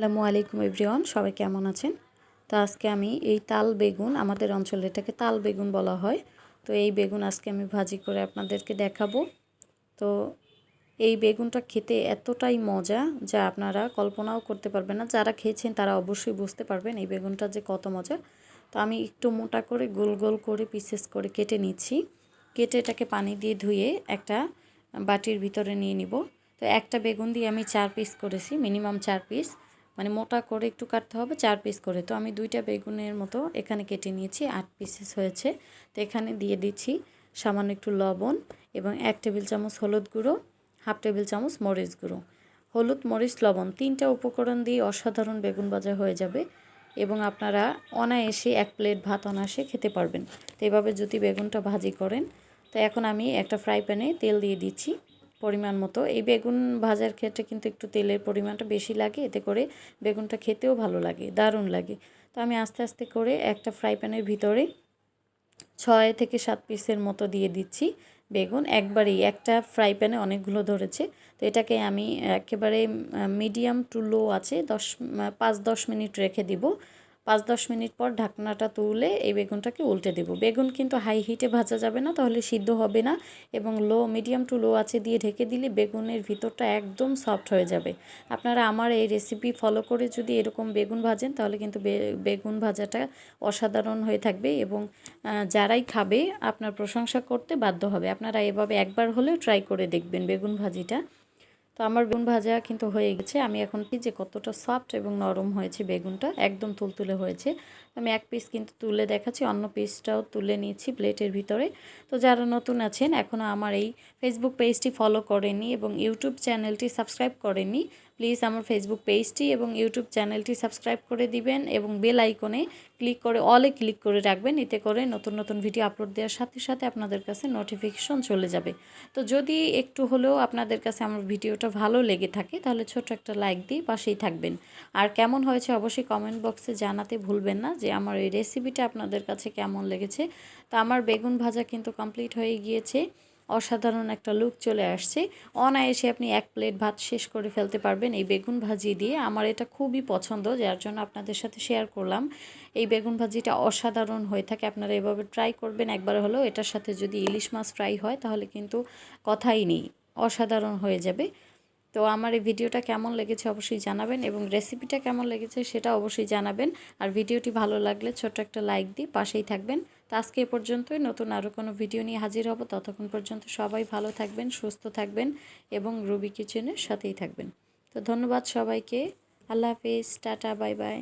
আসসালামু আলাইকুম এভরিওয়ান, সবাই কেমন আছেন? তো আজকে আমি এই তাল বেগুন, আমাদের অঞ্চলে এটাকে তাল বেগুন বলা হয়। তো এই বেগুন আজকে আমি ভাজি করে আপনাদেরকে দেখাবো। তো এই বেগুনটা খেতে এতটাই মজা যা আপনারা কল্পনাও করতে পারবেন না। যারা খেয়েছেন তারা অবশ্যই বুঝতে পারবেন এই বেগুনটা যে কত মজা। তো আমি একটু মোটা করে গোল গোল করে পিসেস করে কেটে নিচ্ছি। কেটে এটাকে পানি দিয়ে ধুয়ে একটা বাটির ভিতরে নিয়ে নিব। তো একটা বেগুন দিয়ে আমি চার পিস করেছি মিনিমাম চার পিস মানে মোটা করে একটু কাটতে হবে, চার পিস করে। তো আমি দুইটা বেগুনের মতো এখানে কেটে নিয়েছি, আট পিসেস হয়েছে। তো এখানে দিয়ে দিচ্ছি সামান্য একটু লবণ এবং এক টেবিল চামচ হলুদ গুঁড়ো, হাফ টেবিল চামচ মরিচ গুঁড়ো। হলুদ, মরিচ, লবণ তিনটা উপকরণ দিয়ে অসাধারণ বেগুন ভাজা হয়ে যাবে এবং আপনারা অনায়াসে এক প্লেট ভাত অনায়াসে খেতে পারবেন। তো এভাবে যদি বেগুনটা ভাজি করেন, তো এখন আমি একটা ফ্রাই প্যানে তেল দিয়ে দিচ্ছি। পরিমাণ মতো। এই বেগুন ভাজার ক্ষেত্রে কিন্তু একটু তেলের পরিমাণটা বেশি লাগে, এতে করে বেগুনটা খেতেও ভালো লাগে, দারুণ লাগে। তো আমি আস্তে আস্তে করে একটা ফ্রাই প্যানের ভিতরে ছয় থেকে সাত পিসের মতো দিয়ে দিচ্ছি বেগুন। একবারেই একটা ফ্রাই প্যানে অনেকগুলো ধরেছে। তো এটাকে আমি একেবারে মিডিয়াম টু লো আছে, দশ, পাঁচ দশ মিনিট রেখে দিব। পাঁচ দশ মিনিট পর ঢাকনাটা তুলে এই বেগুনটাকে উল্টে দেব। বেগুন কিন্তু হাই হিটে ভাজা যাবে না, তাহলে সিদ্ধ হবে না এবং লো মিডিয়াম টু লো আছে দিয়ে ঢেকে দিলে বেগুনের ভিতরটা একদম সফট হয়ে যাবে। আপনারা আমার এই রেসিপি ফলো করে যদি এরকম বেগুন ভাজেন, তাহলে কিন্তু বেগুন ভাজাটা অসাধারণ হয়ে থাকবে এবং যারাই খাবে আপনার প্রশংসা করতে বাধ্য হবে। আপনারা এভাবে একবার হলেও ট্রাই করে দেখবেন বেগুন ভাজিটা। তো আমার বেগুন ভাজা কিন্তু হয়ে গেছে। আমি এখন কি যে কতটা সফট এবং নরম হয়েছে বেগুনটা। একদম তুলতুলে হয়েছে। আমি এক পিস কিন্তু তুলে দেখাচ্ছি, অন্য পিসটাও তুলে নিয়েছি প্লেটের ভিতরে। তো যারা নতুন আছেন এখনও আমার এই ফেসবুক পেজটি ফলো করেনি এবং ইউটিউব চ্যানেলটি সাবস্ক্রাইব করেনি প্লিজ আমার ফেসবুক পেজটি এবং ইউটিউব চ্যানেলটি সাবস্ক্রাইব করে দিবেন এবং বেল আইকনে ক্লিক করে অলে ক্লিক করে রাখবেন। এতে করে নতুন নতুন ভিডিও আপলোড দেওয়ার সাথে সাথে আপনাদের কাছে নোটিফিকেশন চলে যাবে। তো যদি একটু হলেও আপনাদের কাছে আমার ভিডিওটা ভালো লেগে থাকে, তাহলে ছোট একটা লাইক দিয়ে পাশেই থাকবেন। আর কেমন হয়েছে অবশ্যই কমেন্ট বক্সে জানাতে ভুলবেন না যে আমার এই রেসিপিটা আপনাদের কাছে কেমন লেগেছে। তো আমার বেগুন ভাজা কিন্তু কমপ্লিট হয়ে গিয়েছে। অসাধারণ একটা লুক চলে আসছে। অনায়াসে আপনি এক প্লেট ভাত শেষ করে ফেলতে পারবেন এই বেগুন ভাজি দিয়ে। আমার এটা খুবই পছন্দ, যার জন্য আপনাদের সাথে শেয়ার করলাম। এই বেগুন ভাজিটা অসাধারণ হয়ে থাকে, আপনারা এভাবে ট্রাই করবেন। একবার হলেও এটার সাথে যদি ইলিশ মাছ ফ্রাই হয়, তাহলে কিন্তু কথাই নেই, অসাধারণ হয়ে যাবে। তো আমার এই ভিডিওটা কেমন লেগেছে অবশ্যই জানাবেন এবং রেসিপিটা কেমন লেগেছে সেটা অবশ্যই জানাবেন। আর ভিডিওটি ভালো লাগলে ছোট্ট একটা লাইক দিয়ে পাশেই থাকবেন। তো আজকে এ পর্যন্তই। নতুন আরও কোনো ভিডিও নিয়ে হাজির হব। ততক্ষণ পর্যন্ত সবাই ভালো থাকবেন, সুস্থ থাকবেন এবং রুবি কিচেনের সাথেই থাকবেন। তো ধন্যবাদ সবাইকে। আল্লাহ হাফিজ। Tata, bye bye.